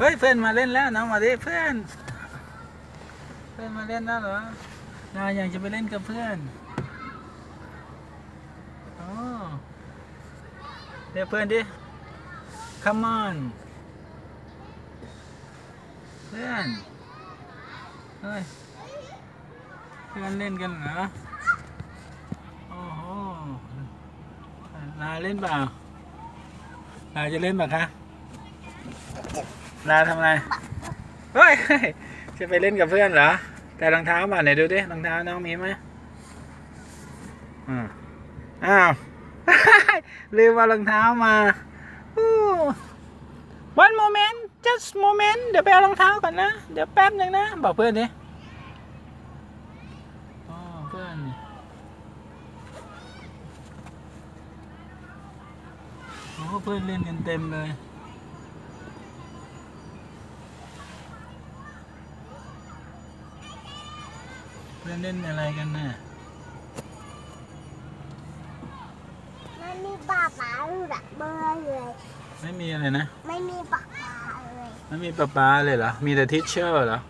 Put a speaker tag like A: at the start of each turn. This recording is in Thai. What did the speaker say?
A: เฮ้ยเพื่อนมาเล่นแล้วน้องมาดิเพื่อน เพื่อนมาเล่นแล้วเหรอนาอยากจะไปเล่นกับเพื่อนอ๋อเรียกเพื่อนดิ come on เพื่อนเฮ้ยเพื่อนเล่นกันเหรอโอ้โหลาเล่นเปล่าลาจะเล่นเปล่าคะ ลาทำอะไรเฮ้ยจะไปเล่นกับเพื่อนเหรอ แต่รองเท้ามาไหนดูดิรองเท้าน้องมีไหมอ้าวลืมเอารองเท้ามา one moment just moment เดี๋ยวไปเอารองเท้าก่อนนะ เดี๋ยวแป๊บหนึ่งนะ บอกเพื่อนดิเพื่อนโอ้เพื่อนเล่นกันเต็มเลย เพื่อนเล่นอะไรกันน่ะ
B: ไม่มีปลาปลาหรือดักเบอร์เลย
A: ไม่มีอะไรนะ
B: ไม่มีปลาปลาเลย
A: ไม่มีป๊าป๊าเลยเหรอ มีแต่ทิชเชอร์เหรอ